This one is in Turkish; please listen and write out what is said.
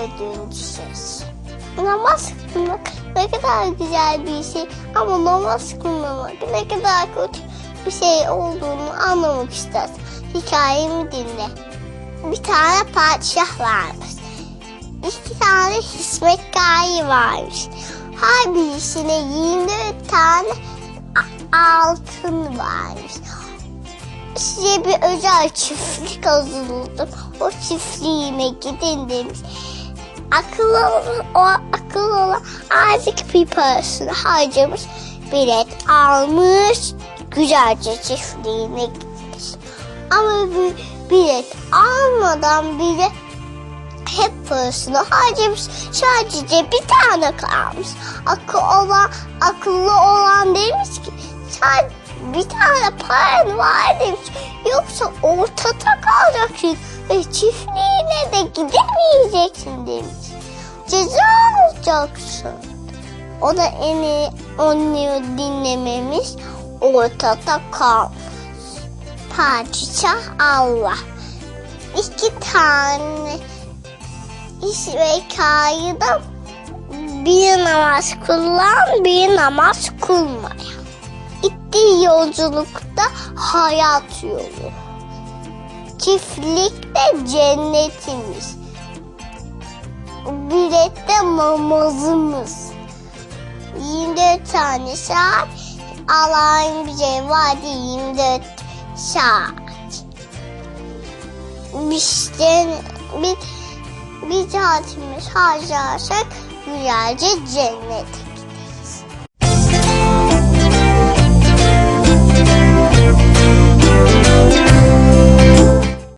sevdiğim ses. Namaz kılmak ne kadar güzel bir şey ama namaz kılmamak ne kadar kötü bir şey olduğunu anlamak istersin. Hikayemi dinle. Bir tane padişah varmış. İki tane hizmetkarı varmış. Her birisine 24 tane altın varmış. Size bir özel çiftlik hazırladım. O çiftliğime gidin demiş. Akıllı o akıllı olan azıcık bir parasını harcamış. Bilet almış. Güzelce çiftliğine gitmiş. Ama bir bilet almadan bile hep parasını harcamış. Sadece bir tane kalmış. Akıl olan, akıllı olan demiş ki sen bir tane paran var demiş. Yoksa ortada kalacaksın ve çiftliğine de gidemeyeceksin demiş. Ceza alacaksın. O da en iyi onu dinlememiş. Ortada kalmış. Padişah Allah. İki tane iş ve kayıda bir namaz kılan bir namaz kılmayan. Gittiği yolculukta hayat yolu. Çiftlikte cennetimiz. Bilette namazımız. 24 tane saat Allah'ın bize vaadi 24 saat. Bizden bir, bir saatimiz harcarsak güzelce cennet